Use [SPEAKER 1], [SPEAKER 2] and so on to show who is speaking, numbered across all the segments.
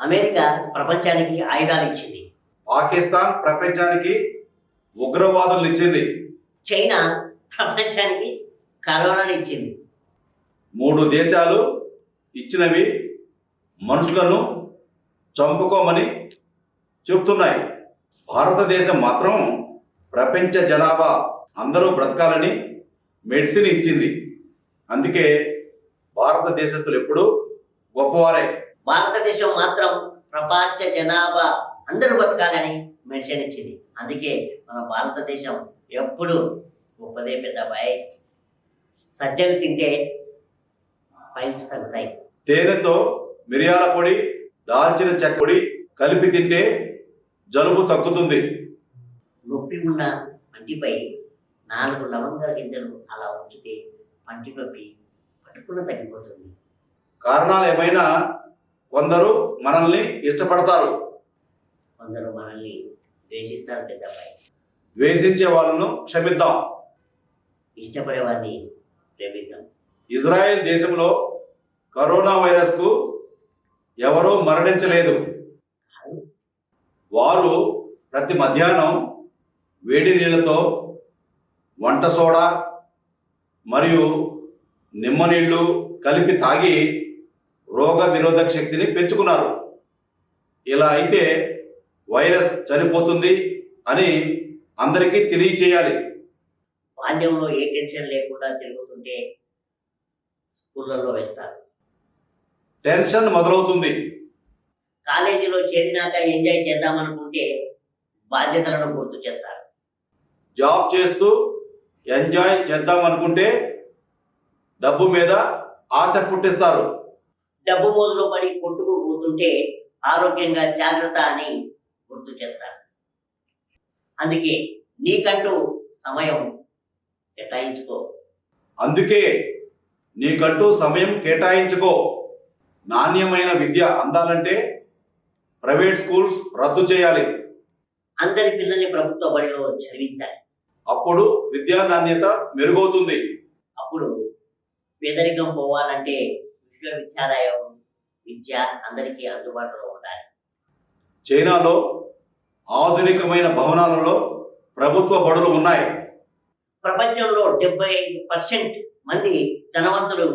[SPEAKER 1] America ప్రపంచానికి ఆయుధాలు ఇచ్చింది.
[SPEAKER 2] పాకిస్తాన్ ప్రపంచానికి ఉగ్రవాదులు ఇచ్చింది.
[SPEAKER 1] చైనా ప్రపంచానికి కరోనాని ఇచ్చింది.
[SPEAKER 2] మూడు దేశాలు ఇచ్చినవి మనుషులను చంపుకోమని చెప్తున్నాయి. భారతదేశం మాత్రం ప్రపంచ జనాభా అందరూ బ్రతకాలని మెడిసిన్ ఇచ్చింది. అందుకే భారతదేశస్తులు ఎప్పుడూ గొప్పవారే.
[SPEAKER 1] భారతదేశం మాత్రం ప్రపంచ జనాభా అందరూ బతకాలని మెన్షన్ ఇచ్చింది. అందుకే మన భారతదేశం ఎప్పుడు గొప్పదే పెద్ద బాయ్ సజ్జలు తింటే ఫైల్స్ తగ్గుతాయి.
[SPEAKER 2] తేనెతో మిరియాల పొడి దాల్చిన చెక్క పొడి కలిపి తింటే జలుబు తగ్గుతుంది.
[SPEAKER 1] నొప్పి ఉన్న పంటిపై నాలుగు లవంగాల గింజలు అలా ఉంచితే పంటి నొప్పి పట్టుకున్న తగ్గిపోతుంది.
[SPEAKER 2] కారణాలు ఏమైనా కొందరు మనల్ని ఇష్టపడతారు.
[SPEAKER 1] కొందరు మనల్ని ద్వేషిస్తారు పెద్దపై
[SPEAKER 2] ద్వేషించే వాళ్ళను క్షమిద్దాం.
[SPEAKER 1] ఇష్టపడే వారిని ప్రేమిద్దాం.
[SPEAKER 2] ఇజ్రాయెల్ దేశంలో కరోనా వైరస్కు ఎవరూ మరణించలేదు. వారు ప్రతి మధ్యాహ్నం వేడి నీళ్ళతో వంట సోడా మరియు నిమ్మ నీళ్ళు కలిపి తాగి రోగ నిరోధక శక్తిని పెంచుకున్నారు. ఇలా అయితే వైరస్ చనిపోతుంది అని అందరికీ తెలియచేయాలి.
[SPEAKER 1] బాల్యంలో ఏ టెన్షన్ లేకుండా తిరుగుతుంటే స్కూళ్ళల్లో వేస్తారు.
[SPEAKER 2] టెన్షన్ మొదలవుతుంది.
[SPEAKER 1] కాలేజీలో చేరినాక ఎంజాయ్ చేద్దామనుకుంటే బాధ్యతలను గుర్తు చేస్తారు.
[SPEAKER 2] జాబ్ చేస్తూ ఎంజాయ్ చేద్దాం అనుకుంటే డబ్బు మీద ఆశ పుట్టిస్తారు.
[SPEAKER 1] డబ్బు మోజులో పడి కొట్టుకు పోతుంటే ఆరోగ్యంగా జాగ్రత్త అని గుర్తు చేస్తారు. అందుకే నీకంటూ సమయం కేటాయించుకో.
[SPEAKER 2] అందుకే నీకంటూ సమయం కేటాయించుకో. నాణ్యమైన విద్య అందాలంటే ప్రైవేట్ స్కూల్స్ రద్దు చేయాలి.
[SPEAKER 1] అందరి పిల్లల్ని ప్రభుత్వ బడిలో చదివించాలి.
[SPEAKER 2] అప్పుడు విద్యా నాణ్యత మెరుగవుతుంది.
[SPEAKER 1] అప్పుడు పేదరికం పోవాలంటే విశ్వవిద్యాలయం విద్య అందరికీ అందుబాటులో ఉండాలి.
[SPEAKER 2] చైనాలో ఆధునికమైన భవనాలలో ప్రభుత్వ బడులు ఉన్నాయి.
[SPEAKER 1] ప్రపంచంలో డెబ్బై ఐదు పర్సెంట్ మంది ధనవంతులు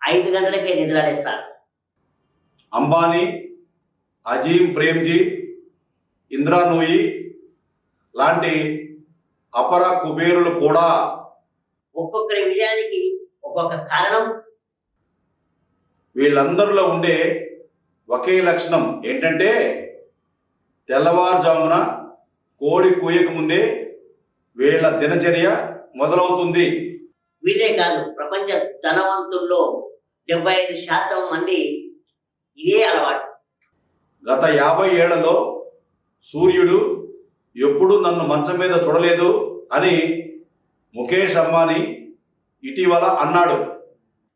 [SPEAKER 1] ఐదు గంటలకే నిద్రలేస్తారు.
[SPEAKER 2] అంబానీ అజీం ప్రేమ్జీ ఇంద్రా నూయి లాంటి అపర కుబేరులు కూడా
[SPEAKER 1] ఒక్కొక్కరి విజయానికి ఒక్కొక్క కారణం
[SPEAKER 2] వీళ్ళందరిలో ఉండే ఒకే లక్షణం ఏంటంటే తెల్లవారుజామున కోడి కూయక ముందే వీళ్ళ దినచర్య మొదలవుతుంది.
[SPEAKER 1] వీళ్ళే కాదు ప్రపంచ ధనవంతుల్లో డెబ్బై ఐదు శాతం మంది ఇదే అలవాటు.
[SPEAKER 2] గత యాభై ఏళ్ళలో సూర్యుడు ఎప్పుడూ నన్ను మంచం మీద చూడలేదు అని ముఖేష్ అంబానీ ఇటీవల అన్నాడు.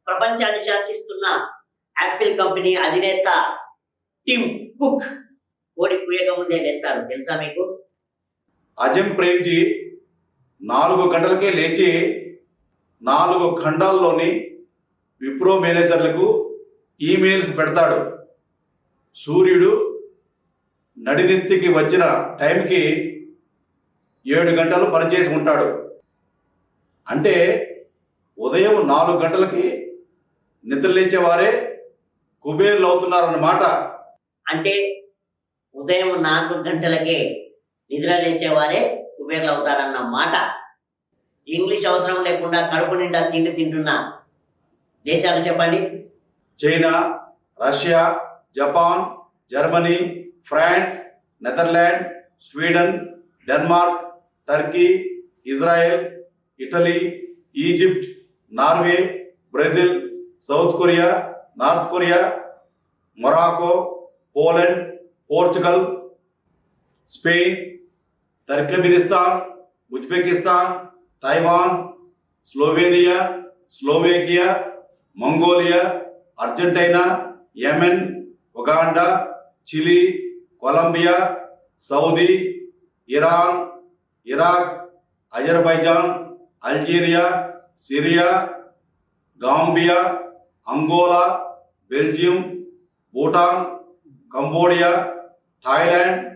[SPEAKER 1] ప్రపంచాన్ని శాసిస్తున్న యాపిల్ కంపెనీ అధినేత టిమ్ కుక్ కోడి కుయ్యక ముందే లేస్తారు తెలుసా మీకు?
[SPEAKER 2] అజం ప్రేమ్జీ నాలుగు గంటలకే లేచి నాలుగు ఖండాల్లోని విప్రో మేనేజర్లకు ఈమెయిల్స్ పెడతాడు. సూర్యుడు నడినెత్తికి వచ్చిన టైంకి ఏడు గంటలు పనిచేసి ఉంటాడు. అంటే ఉదయం నాలుగు గంటలకి నిద్రలేచేవారే కుబేర్లు అవుతున్నారన్నమాట
[SPEAKER 1] అంటే ఉదయం నాలుగు గంటలకే నిద్ర లేచేవారే కుబేర్లు అవుతారన్న మాట. ఇంగ్లీష్ అవసరం లేకుండా కడుపు నిండా తిండి తింటున్న దేశాలు చెప్పండి.
[SPEAKER 2] China Russia Japan Germany France Netherland Sweden Denmark Turkey Israel Italy Egypt Norway Brazil South Korea North Korea Morocco Poland Portugal Spain Turkmenistan Uzbekistan Taiwan Slovenia Slovakia Mongolia Argentina Yemen Uganda Chile Colombia Saudi Iran Iraq Azerbaijan Algeria Syria Gambia Angola Belgium Bhutan Cambodia Thailand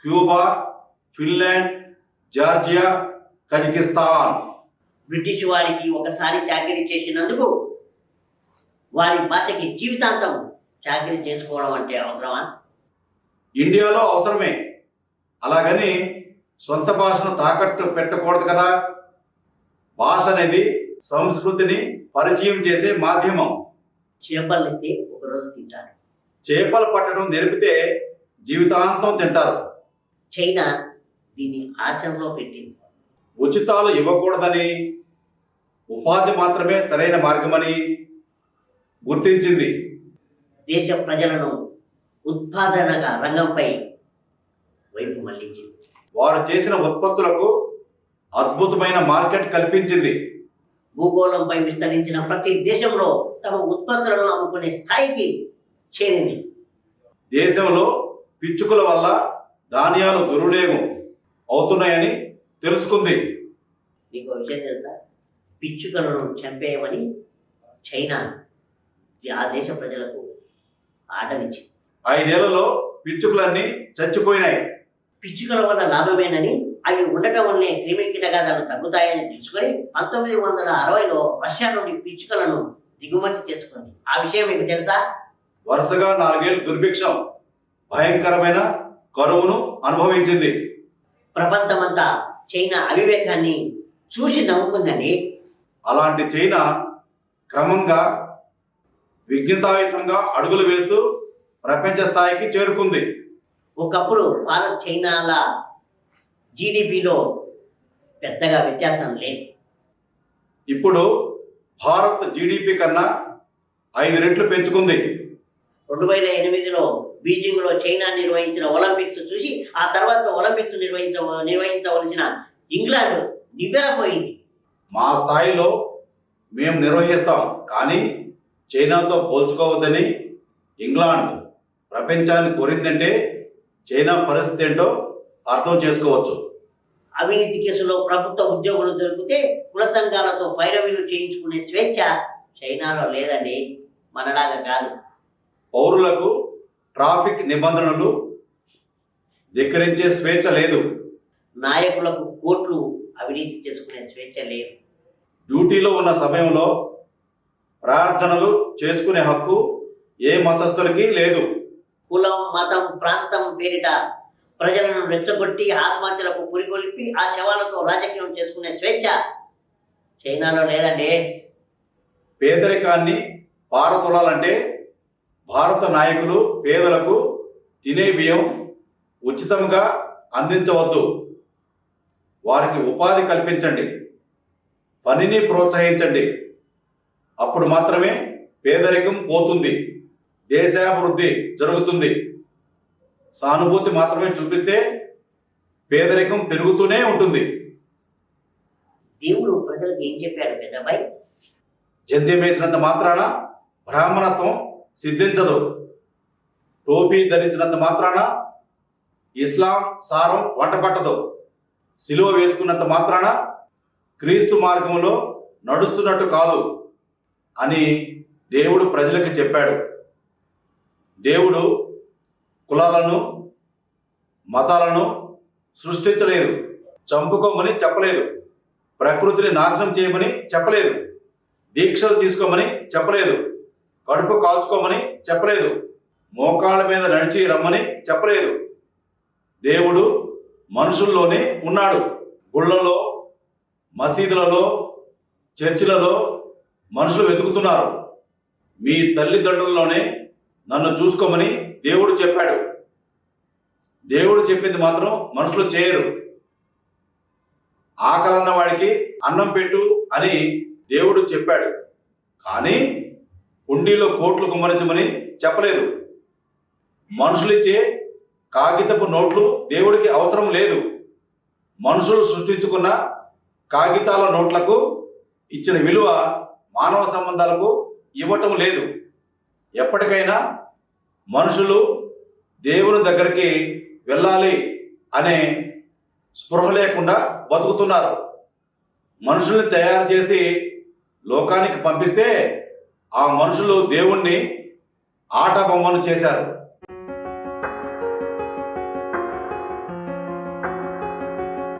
[SPEAKER 2] Cuba Finland Georgia Kazakhstan.
[SPEAKER 1] British వారికి ఒకసారి చాకరీ చేసినందుకు వారి భాషకి జీవితాంతం చాకరీ చేసుకోవడం అంటే అవసరమా?
[SPEAKER 2] ఇండియాలో అవసరమే. అలాగని సొంత భాషను తాకట్టు పెట్టకూడదు కదా. భాష అనేది సంస్కృతిని పరిచయం చేసే మాధ్యమం.
[SPEAKER 1] చేపలు ఇస్తే ఒకరోజు తింటారు.
[SPEAKER 2] చేపలు పట్టడం నేర్పితే జీవితాంతం తింటారు.
[SPEAKER 1] చైనా దీన్ని ఆచరణలో పెట్టింది.
[SPEAKER 2] ఉచితాలు ఇవ్వకూడదని ఉపాధి మాత్రమే సరైన మార్గమని గుర్తించింది.
[SPEAKER 1] దేశ ప్రజలను ఉత్పాదనగా రంగంపై వైపు మళ్ళించింది.
[SPEAKER 2] వారు చేసిన ఉత్పత్తులకు అద్భుతమైన మార్కెట్ కల్పించింది.
[SPEAKER 1] భూగోళంపై విస్తరించిన ప్రతి దేశంలో తమ ఉత్పత్తులను అమ్ముకునే స్థాయికి చేరింది.
[SPEAKER 2] దేశంలో పిచ్చుకల వల్ల ధాన్యాలు దుర్వినియోగం అవుతున్నాయని తెలుసుకుంది.
[SPEAKER 1] మీకు విషయం తెలుసా? పిచ్చుకలను చంపేయమని చైనా ఆ దేశ ప్రజలకు ఆర్డర్ ఇచ్చింది
[SPEAKER 2] ఐదేళ్ళలో పిచ్చుకలన్నీ చచ్చిపోయినాయి.
[SPEAKER 1] పిచ్చుకల వల్ల లాభమేనని అవి ఉండటం వల్లే క్రిమి కీటకాలు తగ్గుతాయని తెలుసుకొని పంతొమ్మిది వందల అరవైలో రష్యా నుండి పిచ్చుకలను దిగుమతి చేసుకుంది. ఆ విషయం మీకు తెలుసా?
[SPEAKER 2] వరుసగా నాలుగేళ్ళు దుర్భిక్షం భయంకరమైన కరువును అనుభవించింది.
[SPEAKER 1] ప్రపంచమంతా చైనా అవివేకాన్ని చూసి నవ్వుకుందండి.
[SPEAKER 2] అలాంటి చైనా క్రమంగా విజ్ఞతాయుతంగా అడుగులు వేస్తూ ప్రపంచ స్థాయికి చేరుకుంది.
[SPEAKER 1] ఒకప్పుడు భారత్ చైనాల జీడిపిలో పెద్దగా వ్యత్యాసం లేదు.
[SPEAKER 2] ఇప్పుడు భారత్ జీడిపి కన్నా ఐదు రెట్లు పెంచుకుంది.
[SPEAKER 1] రెండు వేల ఎనిమిదిలో బీజింగ్లో చైనా నిర్వహించిన ఒలింపిక్స్ చూసి ఆ తర్వాత ఒలింపిక్స్ నిర్వహించ నిర్వహించవలసిన ఇంగ్లాండ్ నివ్వెరపోయింది.
[SPEAKER 2] మా స్థాయిలో మేము నిర్వహిస్తాం కానీ చైనాతో పోల్చుకోవద్దని ఇంగ్లాండ్ ప్రపంచాన్ని కోరిందంటే చైనా పరిస్థితి ఏంటో అర్థం చేసుకోవచ్చు.
[SPEAKER 1] అవినీతి కేసులో ప్రభుత్వ ఉద్యోగులు దొరికితే కుల సంఘాలతో పైరవీలు చేయించుకునే స్వేచ్ఛ చైనాలో లేదండి మనలాగా కాదు.
[SPEAKER 2] పౌరులకు ట్రాఫిక్ నిబంధనలు ధిక్కరించే స్వేచ్ఛ లేదు.
[SPEAKER 1] నాయకులకు కోట్లు అవినీతి చేసుకునే స్వేచ్ఛ లేదు.
[SPEAKER 2] డ్యూటీలో ఉన్న సమయంలో ప్రార్థనలు చేసుకునే హక్కు ఏ మతస్థులకి లేదు.
[SPEAKER 1] కులం మతం ప్రాంతం పేరిట ప్రజలను రెచ్చగొట్టి ఆత్మహత్యలకు పురికొల్పి ఆ శవాలతో రాజకీయం చేసుకునే స్వేచ్ఛ చైనాలో లేదండి.
[SPEAKER 2] పేదరికాన్ని పారతొలాలంటే భారత నాయకులు పేదలకు తినే బియ్యం ఉచితంగా అందించవద్దు. వారికి ఉపాధి కల్పించండి. పనిని ప్రోత్సహించండి. అప్పుడు మాత్రమే పేదరికం పోతుంది. దేశాభివృద్ధి జరుగుతుంది. సానుభూతి మాత్రమే చూపిస్తే పేదరికం పెరుగుతూనే ఉంటుంది.
[SPEAKER 1] దేవుడు ప్రజలకు ఏం చెప్పాడు పెద్దబాయ్
[SPEAKER 2] జంధ్యం వేసినంత మాత్రాన బ్రాహ్మణత్వం సిద్ధించదు. టోపీ ధరించినంత మాత్రాన ఇస్లాం సారం వంట పట్టదు సిలువ వేసుకున్నంత మాత్రాన క్రీస్తు మార్గంలో నడుస్తున్నట్టు కాదు అని దేవుడు ప్రజలకు చెప్పాడు. దేవుడు కులాలను మతాలను సృష్టించలేదు. చంపుకోమని చెప్పలేదు. ప్రకృతిని నాశనం చేయమని చెప్పలేదు. దీక్షలు తీసుకోమని చెప్పలేదు. కడుపు కాల్చుకోమని చెప్పలేదు. మోకాళ్ళ మీద నడిచి రమ్మని చెప్పలేదు. దేవుడు మనుషుల్లోనే ఉన్నాడు. గుళ్ళలో మసీదులలో చర్చిలలో మనుషులు వెతుకుతున్నారు. మీ తల్లిదండ్రుల్లోనే నన్ను చూసుకోమని దేవుడు చెప్పాడు. దేవుడు చెప్పింది మాత్రం మనుషులు చేయరు. ఆకలన్న వాడికి అన్నం పెట్టు అని దేవుడు చెప్పాడు. కానీ హుండీలో కోట్లు కుమ్మరించమని చెప్పలేదు. మనుషులిచ్చే కాగితపు నోట్లు దేవుడికి అవసరం లేదు. మనుషులు సృష్టించుకున్న కాగితాల నోట్లకు ఇచ్చిన విలువ మానవ సంబంధాలకు ఇవ్వటం లేదు. ఎప్పటికైనా మనుషులు దేవుని దగ్గరికి వెళ్ళాలి అనే స్పృహ లేకుండా బతుకుతున్నారు. మనుషుల్ని తయారు చేసి లోకానికి పంపిస్తే ఆ మనుషులు దేవుణ్ణి ఆట బొమ్మను చేశారు.